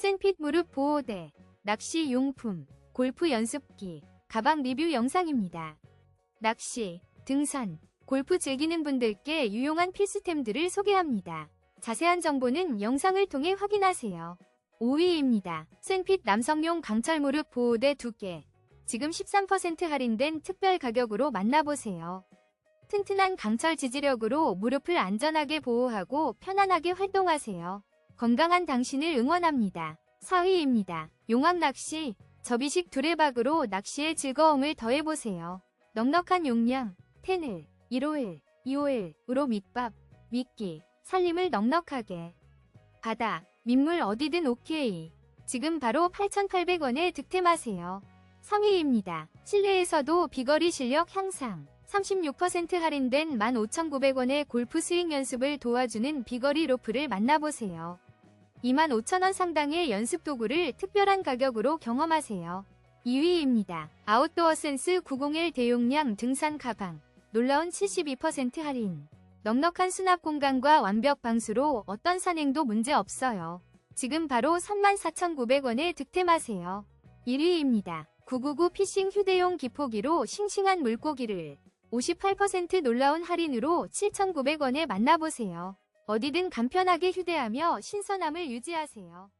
센핏 무릎 보호대, 낚시 용품, 골프 연습기, 가방 리뷰 영상입니다. 낚시, 등산, 골프 즐기는 분들께 유용한 필수템들을 소개합니다. 자세한 정보는 영상을 통해 확인하세요. 5위입니다. 센핏 남성용 강철 무릎 보호대 2개. 지금 13% 할인된 특별 가격으로 만나보세요. 튼튼한 강철 지지력으로 무릎을 안전하게 보호하고 편안하게 활동하세요. 건강한 당신을 응원합니다. 4위입니다. 용왕 낚시, 접이식 두레박으로 낚시의 즐거움을 더해보세요. 넉넉한 용량, 테늘, 1호일, 2호일으로 밑밥, 미끼, 살림을 넉넉하게. 바다, 민물 어디든 오케이. 지금 바로 8,800원에 득템하세요. 3위입니다. 실내에서도 비거리 실력 향상. 36% 할인된 15,900원의 골프 스윙 연습을 도와주는 비거리 로프를 만나보세요. 25,000원 상당의 연습 도구를 특별한 가격으로 경험하세요. 2위입니다. 아웃도어 센스 901 대용량 등산 가방. 놀라운 72% 할인. 넉넉한 수납 공간과 완벽 방수로 어떤 산행도 문제 없어요. 지금 바로 34,900원에 득템하세요. 1위입니다. 999 피싱 휴대용 기포기로 싱싱한 물고기를 58% 놀라운 할인으로 7,900원에 만나보세요. 어디든 간편하게 휴대하며 신선함을 유지하세요.